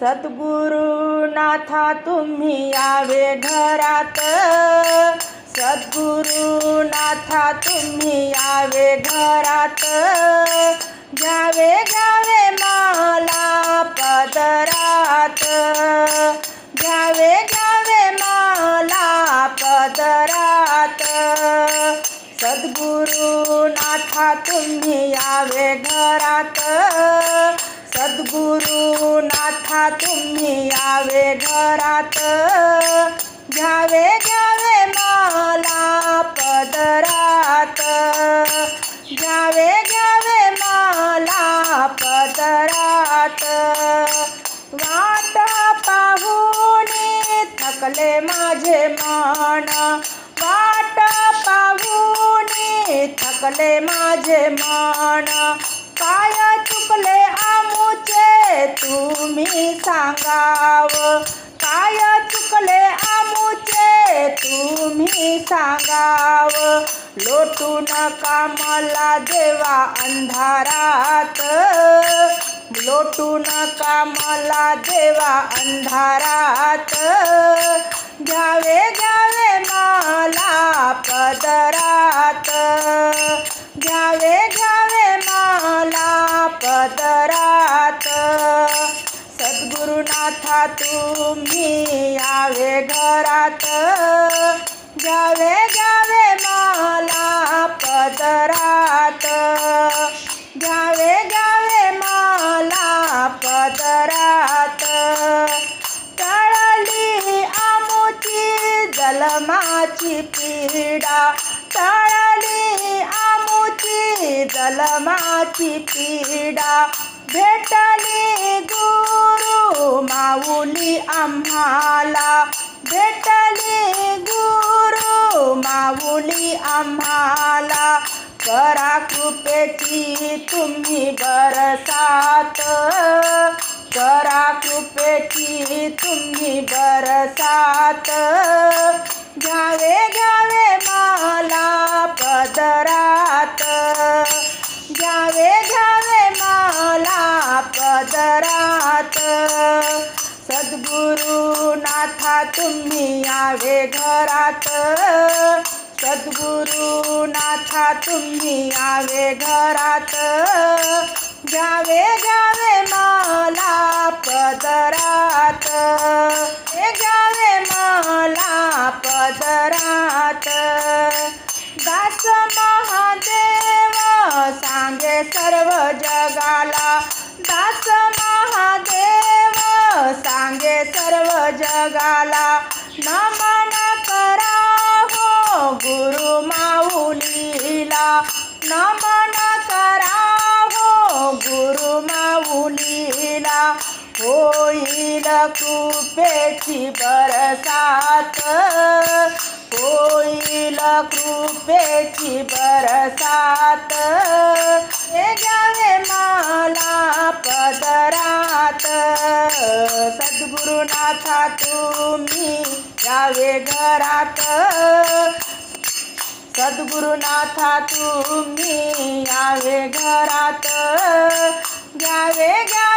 सद्गुरुनाथा तुम्ही यावे घरात. सद्गुरुनाथा तुम्ही यावे घरात. घ्यावे घ्यावे माला पदरात. घ्यावे घ्यावे माला पदरात. सद्गुरुनाथा तुम्ही यावे घरात. सद्गुरुनाथा तुम्ही यावे घरात. घ्यावे घ्यावे मला पदरात. घ्यावे घ्यावे मला पदरात. वाट पाहून थकले माझे मन. वाट पाहून थकले माझे मन. काय तुम्ही सांगाव. लोटू नका मला देवा अंधारात. लोटू नका मला देवा अंधारात. घ्यावे घ्यावे मला पदरात. घ्यावे घ्यावे मला पदरात. सद्गुरुनाथा तुम्ही घ्यावे घ्यावे माला पदरात. घ्यावे घ्यावे माला पदरात. तळली आमुची जलमाची पीडा तळली आमुची जलमाची पीडा भेटली गुरु माऊली आम्हाला. कृपेची तुम्ही बरसात. करा कृपेची तुम्ही बरसात. घ्यावे घ्यावे मला पदरात. घ्यावे घ्यावे मला पदरात. सद्गुरुनाथा तुम्ही यावे घरात. सद्गुरुनाथा तुम्ही यावे घरात. घ्यावे घ्यावे मला पदरात. हे घ्यावे मला पदरात. दास महादेव सांगे सर्व जगाला. दास महादेव सांगे सर्व जगाला. नमा कृपेची बरसात होईल कृपेची बरसात. हे जावे मला पदरात सद्गुरुनाथा तुम्ही जावे घरात. सद्गुरुनाथा तुम्ही यावे घरात. घ्यावे घ्या